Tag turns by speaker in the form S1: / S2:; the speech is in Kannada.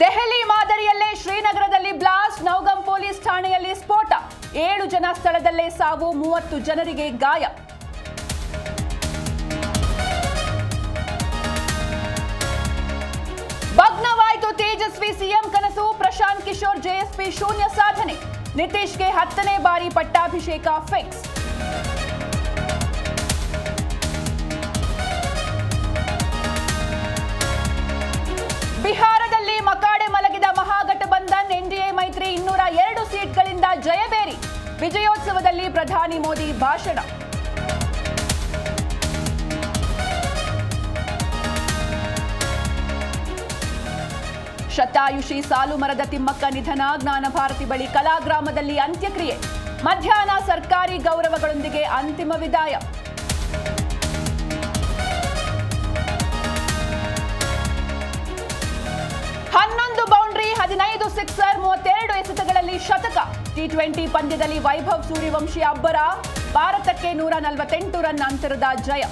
S1: ದೆಹಲಿ ಮಾದರಿಯಲ್ಲೇ ಶ್ರೀನಗರದಲ್ಲಿ ಬ್ಲಾಸ್ಟ್, ನೌಗಂ ಪೊಲೀಸ್ ಠಾಣೆಯಲ್ಲಿ ಸ್ಫೋಟ. ಏಳು ಜನ ಸ್ಥಳದಲ್ಲೇ ಸಾವು, ಮೂವತ್ತು ಜನರಿಗೆ ಗಾಯ. ಭಗ್ನವಾಯಿತು ತೇಜಸ್ವಿ ಸಿಎಂ ಕನಸು, ಪ್ರಶಾಂತ್ ಕಿಶೋರ್ ಜೆಎಸ್ಪಿ ಶೂನ್ಯ ಸಾಧನೆ. ನಿತೀಶ್ಗೆ ಹತ್ತನೇ ಬಾರಿ ಪಟ್ಟಾಭಿಷೇಕ ಫಿಕ್ಸ್ ವಿಜಯೋತ್ಸವದಲ್ಲಿ ಪ್ರಧಾನಿ ಮೋದಿ ಭಾಷಣ. ಶತಾಯುಷಿ ಸಾಲು ಮರದ ತಿಮ್ಮಕ್ಕ ನಿಧನ, ಜ್ಞಾನ ಭಾರತಿ ಬಳಿ ಕಲಾಗ್ರಾಮದಲ್ಲಿ ಅಂತ್ಯಕ್ರಿಯೆ. ಮಧ್ಯಾಹ್ನ ಸರ್ಕಾರಿ ಗೌರವಗಳೊಂದಿಗೆ ಅಂತಿಮ ವಿದಾಯ. ಶತಕ. ಟಿ ಟ್ವೆಂಟಿ ಪಂದ್ಯದಲ್ಲಿ ವೈಭವ್ ಸೂರ್ಯವಂಶಿ ಅಬ್ಬರ ಭಾರತಕ್ಕೆ ನೂರ ನಲವತ್ತೆಂಟು ರನ್ ಅಂತರದ ಜಯ.